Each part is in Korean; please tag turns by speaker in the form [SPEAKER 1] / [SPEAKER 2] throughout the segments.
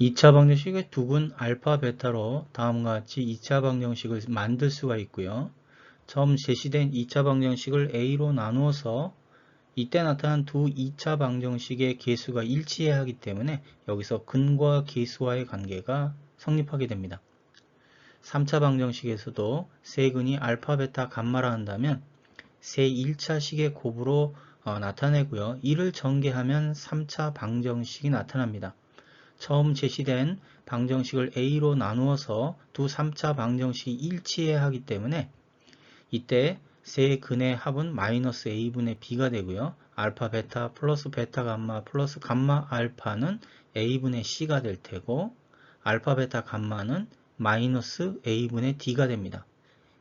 [SPEAKER 1] 2차 방정식의 두근 알파 베타로 다음과 같이 2차 방정식을 만들 수가 있고요. 처음 제시된 2차 방정식을 A로 나누어서 이때 나타난 두 2차 방정식의 개수가 일치해야 하기 때문에 여기서 근과 개수와의 관계가 성립하게 됩니다. 3차 방정식에서도 세근이 알파, 베타, 감마라 한다면 세 1차식의 곱으로 어, 나타내고요. 이를 전개하면 3차 방정식이 나타납니다. 처음 제시된 방정식을 A로 나누어서 두 3차 방정식이 일치해야 하기 때문에 이때 세 근의 합은 마이너스 A분의 B가 되고요. 알파 베타 플러스 베타 감마 플러스 감마 알파는 A분의 C가 될 테고 알파 베타 감마는 마이너스 A분의 D가 됩니다.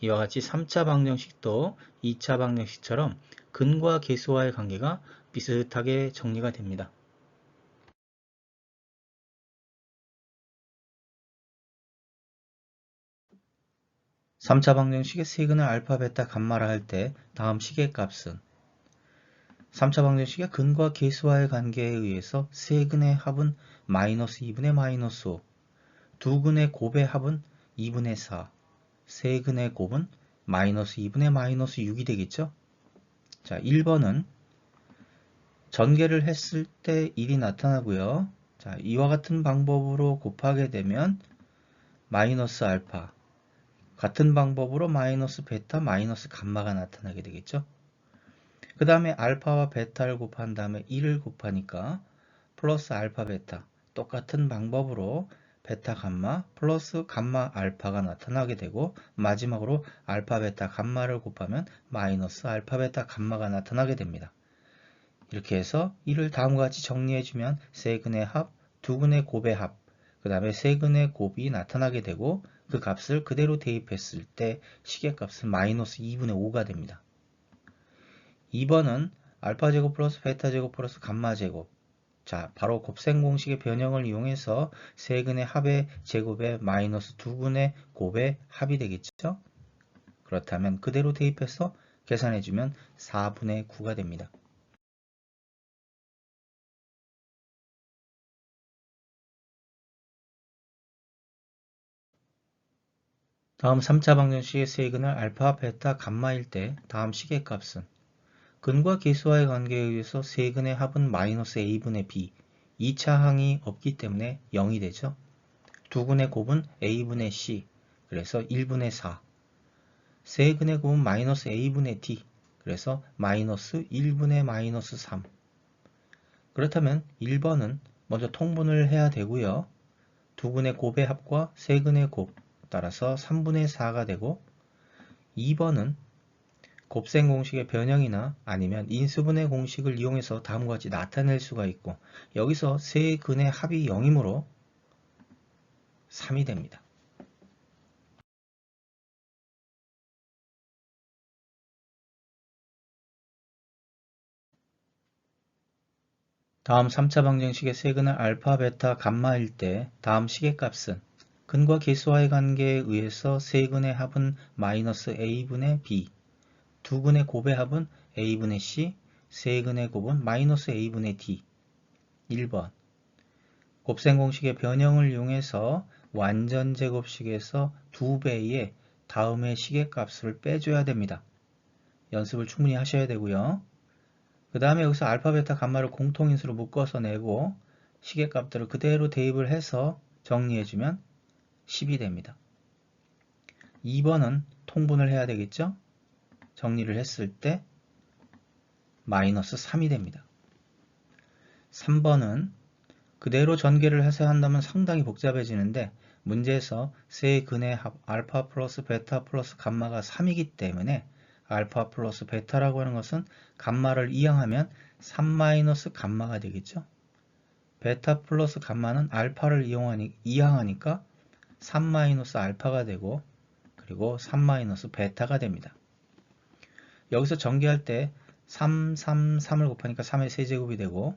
[SPEAKER 1] 이와 같이 3차 방정식도 2차 방정식처럼 근과 계수와의 관계가 비슷하게 정리가 됩니다. 3차 방정식의 세근을 알파, 베타, 감마라 할 때 다음 식의 값은 3차 방정식의 근과 계수와의 관계에 의해서 세근의 합은 마이너스 2분의 마이너스 5, 두 근의 곱의 합은 2분의 4, 세근의 곱은 마이너스 2분의 마이너스 6이 되겠죠? 자, 1번은 전개를 했을 때 1이 나타나고요. 자, 이와 같은 방법으로 곱하게 되면 마이너스 알파, 같은 방법으로 마이너스 베타, 마이너스 감마가 나타나게 되겠죠. 그 다음에 알파와 베타를 곱한 다음에 1을 곱하니까 플러스 알파, 베타 똑같은 방법으로 베타, 감마 플러스 감마, 알파가 나타나게 되고 마지막으로 알파, 베타, 감마를 곱하면 마이너스 알파, 베타, 감마가 나타나게 됩니다. 이렇게 해서 이를 다음과 같이 정리해주면 세근의 합, 두근의 곱의 합, 그 다음에 세근의 곱이 나타나게 되고 그 값을 그대로 대입했을 때 시계값은 마이너스 2분의 5가 됩니다. 2번은 알파 제곱 플러스 베타 제곱 플러스 감마 제곱 자 바로 곱셈 공식의 변형을 이용해서 세근의 합의 제곱의 마이너스 두근의 곱의 합이 되겠죠. 그렇다면 그대로 대입해서 계산해주면 4분의 9가 됩니다. 다음 3차 방정식의 세근을 알파, 베타, 감마일 때 다음 시계값은 근과 계수와의 관계에 의해서 세근의 합은 마이너스 a분의 b 2차 항이 없기 때문에 0이 되죠. 두근의 곱은 a분의 c 그래서 1분의 4 세근의 곱은 마이너스 a분의 d 그래서 마이너스 1분의 마이너스 3 그렇다면 1번은 먼저 통분을 해야 되고요. 두근의 곱의 합과 세근의 곱 따라서 3분의 4가 되고 2번은 곱셈 공식의 변형이나 아니면 인수분해 공식을 이용해서 다음과 같이 나타낼 수가 있고 여기서 세 근의 합이 0이므로 3이 됩니다. 다음 3차 방정식의 세근을 알파, 베타, 감마일 때 다음 시계값은 근과 계수와의 관계에 의해서 세 근의 합은 마이너스 a분의 b, 두 근의 곱의 합은 a분의 c, 세 근의 곱은 마이너스 a분의 d. 1번 곱셈 공식의 변형을 이용해서 완전 제곱식에서 두배의 다음의 시계값을 빼줘야 됩니다. 연습을 충분히 하셔야 되고요. 그 다음에 여기서 알파, 베타, 감마를 공통인수로 묶어서 내고 시계값들을 그대로 대입을 해서 정리해주면 10이 됩니다. 2번은 통분을 해야 되겠죠? 정리를 했을 때 마이너스 3이 됩니다. 3번은 그대로 전개를 해서 한다면 상당히 복잡해지는데 문제에서 세 근의 합 알파 플러스 베타 플러스 감마가 3이기 때문에 알파 플러스 베타라고 하는 것은 감마를 이항하면 3 마이너스 감마가 되겠죠. 베타 플러스 감마는 알파를 이용하니, 이항하니까 3-알파가 되고 그리고 3-베타가 됩니다. 여기서 전개할 때 3, 3, 3을 곱하니까 3의 세제곱이 되고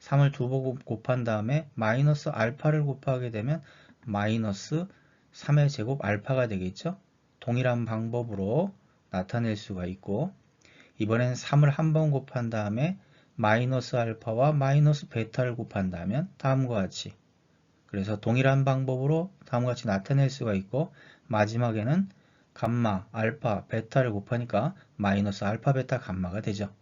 [SPEAKER 1] 3을 두 번 곱한 다음에 마이너스 알파를 곱하게 되면 마이너스 3의 제곱 알파가 되겠죠. 동일한 방법으로 나타낼 수가 있고 이번엔 3을 한 번 곱한 다음에 마이너스 알파와 마이너스 베타를 곱한다면 다음과 같이 그래서 동일한 방법으로 다음과 같이 나타낼 수가 있고 마지막에는 감마, 알파, 베타를 곱하니까 마이너스 알파, 베타, 감마가 되죠.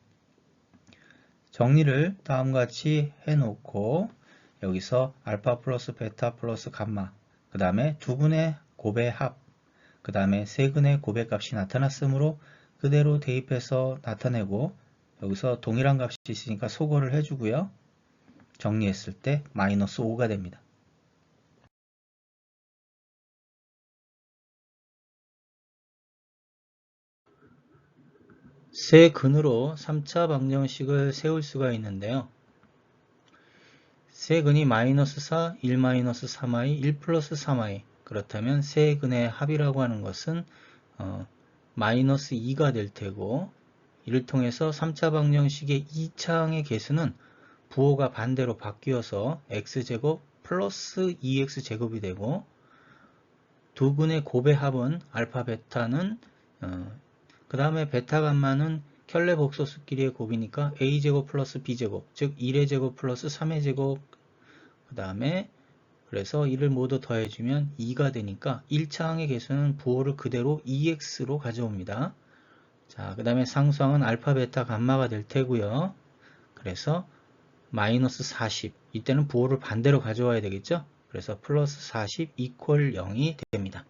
[SPEAKER 1] 정리를 다음과 같이 해놓고 여기서 알파 플러스 베타 플러스 감마 그 다음에 두근의 곱의 합, 그 다음에 세 근의 곱의 값이 나타났으므로 그대로 대입해서 나타내고 여기서 동일한 값이 있으니까 소거를 해주고요. 정리했을 때 마이너스 5가 됩니다. 세 근으로 3차 방정식을 세울 수가 있는데요. 세 근이 마이너스 4, 1 마이너스 3i, 1 플러스 3i 그렇다면 세 근의 합이라고 하는 것은 어, 마이너스 2가 될 테고 이를 통해서 3차 방정식의 2차항의 개수는 부호가 반대로 바뀌어서 x제곱 플러스 2x제곱이 되고 두 근의 곱의 합은 알파 베타는 어, 그 다음에 베타 감마는 켤레 복소수끼리의 곱이니까 a제곱 플러스 b제곱 즉 1의 제곱 플러스 3의 제곱 그 다음에 그래서 이를 모두 더해주면 2가 되니까 1차 항의 개수는 부호를 그대로 2x로 가져옵니다. 자, 그 다음에 상수항은 알파, 베타, 감마가 될 테고요. 그래서 마이너스 40 이때는 부호를 반대로 가져와야 되겠죠. 그래서 플러스 40 이퀄 0이 됩니다.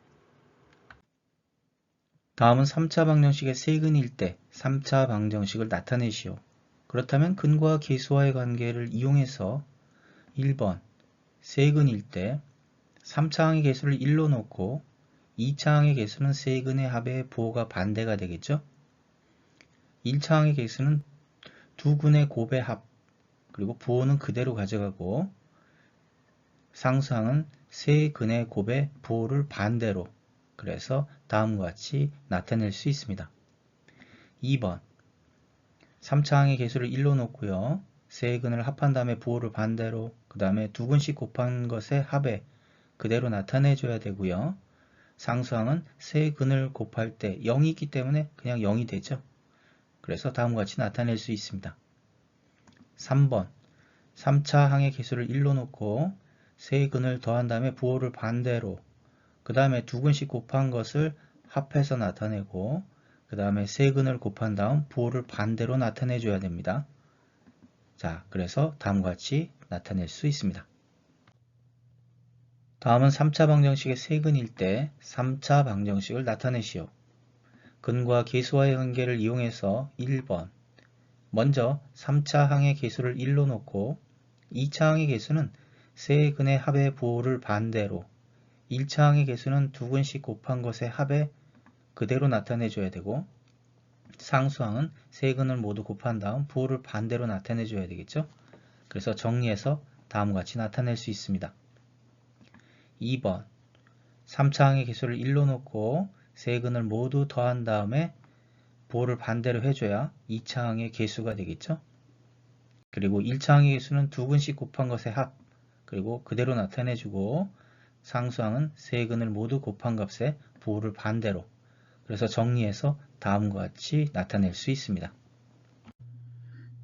[SPEAKER 1] 다음은 3차 방정식의 세근일 때 3차 방정식을 나타내시오. 그렇다면 근과 계수와의 관계를 이용해서 1번 세근일 때 3차 항의 개수를 1로 놓고 2차 항의 개수는 세근의 합의 부호가 반대가 되겠죠. 1차 항의 개수는 두 근의 곱의 합 그리고 부호는 그대로 가져가고 상수항은 세 근의 곱의 부호를 반대로 그래서 다음과 같이 나타낼 수 있습니다. 2번 3차 항의 개수를 1로 놓고요. 세 근을 합한 다음에 부호를 반대로 그 다음에 두 근씩 곱한 것의 합에 그대로 나타내 줘야 되고요. 상수항은 세 근을 곱할 때 0이 있기 때문에 그냥 0이 되죠. 그래서 다음과 같이 나타낼 수 있습니다. 3번 3차 항의 개수를 1로 놓고 세 근을 더한 다음에 부호를 반대로 그 다음에 두 근씩 곱한 것을 합해서 나타내고 그 다음에 세근을 곱한 다음 부호를 반대로 나타내 줘야 됩니다. 자, 그래서 다음과 같이 나타낼 수 있습니다. 다음은 3차 방정식의 세근일 때 3차 방정식을 나타내시오. 근과 계수와의 관계를 이용해서 1번 먼저 3차 항의 개수를 1로 놓고 2차 항의 개수는 세 근의 합의 부호를 반대로 1차 항의 개수는 두 근씩 곱한 것의 합에 그대로 나타내줘야 되고 상수항은 세 근을 모두 곱한 다음 부호를 반대로 나타내줘야 되겠죠. 그래서 정리해서 다음과 같이 나타낼 수 있습니다. 2번 3차 항의 개수를 1로 놓고 세 근을 모두 더한 다음에 부호를 반대로 해줘야 2차 항의 개수가 되겠죠. 그리고 1차 항의 개수는 두 근씩 곱한 것의 합 그리고 그대로 나타내주고 상수항은 세 근을 모두 곱한 값에 부호를 반대로 그래서 정리해서 다음과 같이 나타낼 수 있습니다.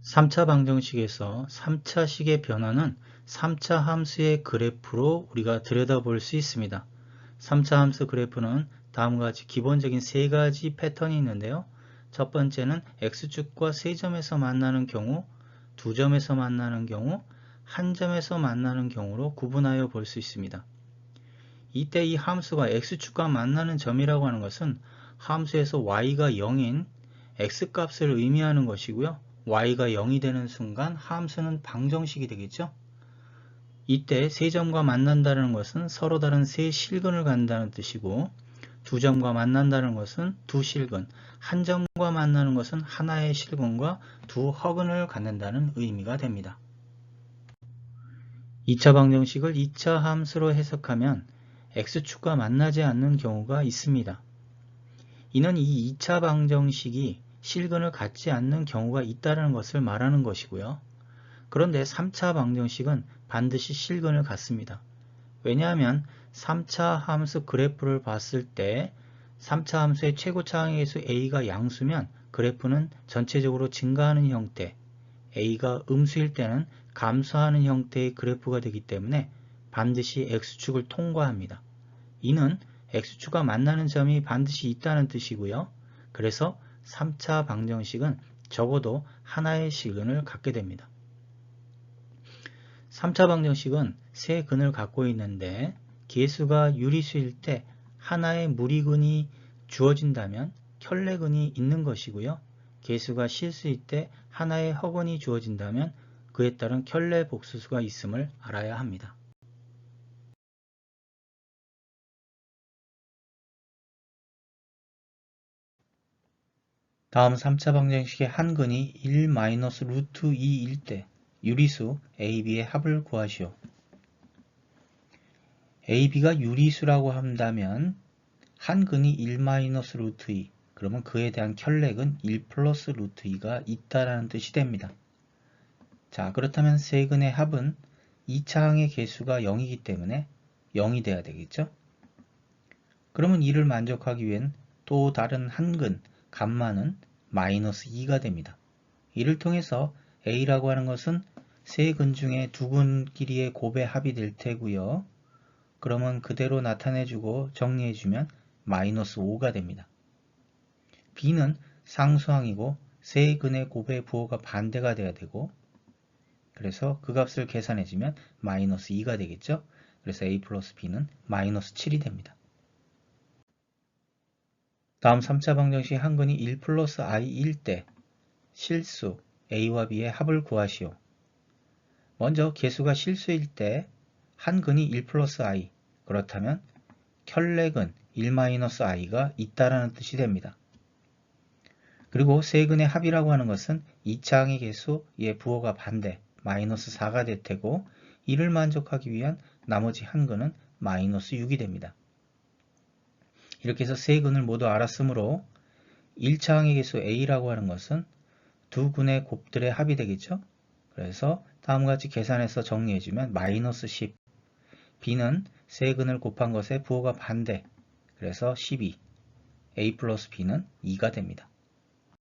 [SPEAKER 1] 3차 방정식에서 3차식의 변화는 3차 함수의 그래프로 우리가 들여다볼 수 있습니다. 3차 함수 그래프는 다음과 같이 기본적인 세 가지 패턴이 있는데요. 첫 번째는 x축과 세 점에서 만나는 경우, 두 점에서 만나는 경우, 한 점에서 만나는 경우로 구분하여 볼 수 있습니다. 이때 이 함수가 x축과 만나는 점이라고 하는 것은 함수에서 y가 0인 x값을 의미하는 것이고요. y가 0이 되는 순간 함수는 방정식이 되겠죠. 이때 세 점과 만난다는 것은 서로 다른 세 실근을 간다는 뜻이고 두 점과 만난다는 것은 두 실근, 한 점과 만나는 것은 하나의 실근과 두 허근을 갖는다는 의미가 됩니다. 2차 방정식을 2차 함수로 해석하면 x축과 만나지 않는 경우가 있습니다. 이는 이 2차 방정식이 실근을 갖지 않는 경우가 있다는 것을 말하는 것이고요. 그런데 3차 방정식은 반드시 실근을 갖습니다. 왜냐하면 3차 함수 그래프를 봤을 때 3차 함수의 최고차항의 수 a가 양수면 그래프는 전체적으로 증가하는 형태, a가 음수일 때는 감소하는 형태의 그래프가 되기 때문에 반드시 x축을 통과합니다. 이는 x축과 만나는 점이 반드시 있다는 뜻이고요. 그래서 3차 방정식은 적어도 하나의 시근을 갖게 됩니다. 3차 방정식은 세 근을 갖고 있는데 개수가 유리수일 때 하나의 무리근이 주어진다면 켤레근이 있는 것이고요. 개수가 실수일 때 하나의 허근이 주어진다면 그에 따른 켤레 복수수가 있음을 알아야 합니다. 다음 3차 방정식의 한 근이 1-루트 2일 때 유리수 AB의 합을 구하시오. AB가 유리수라고 한다면 한 근이 1-루트 2 그러면 그에 대한 켤레근 1 플러스 루트 2가 있다라는 뜻이 됩니다. 자 그렇다면 세 근의 합은 2차항의 개수가 0이기 때문에 0이 돼야 되겠죠? 그러면 이를 만족하기 위hen 또 다른 한 근, 감마는 마이너스 2가 됩니다. 이를 통해서 A라고 하는 것은 세 근 중에 두 근끼리의 곱의 합이 될 테고요. 그러면 그대로 나타내주고 정리해주면 마이너스 5가 됩니다. B는 상수항이고 세 근의 곱의 부호가 반대가 돼야 되고 그래서 그 값을 계산해주면 마이너스 2가 되겠죠. 그래서 A 플러스 B는 마이너스 7이 됩니다. 다음 3차 방정식 한 근이 1 플러스 i일 때 실수 a와 b의 합을 구하시오. 먼저 개수가 실수일 때 한 근이 1 플러스 i 그렇다면 켤레근 1 마이너스 i가 있다라는 뜻이 됩니다. 그리고 세 근의 합이라고 하는 것은 2차항의 개수의 부호가 반대 마이너스 4가 될 테고 이를 만족하기 위한 나머지 한 근은 마이너스 6이 됩니다. 이렇게 해서 세 근을 모두 알았으므로 1차 항의 개수 a라고 하는 것은 두 근의 곱들의 합이 되겠죠. 그래서 다음과 같이 계산해서 정리해주면 마이너스 10 b는 세 근을 곱한 것의 부호가 반대 그래서 12 a 플러스 b는 2가 됩니다.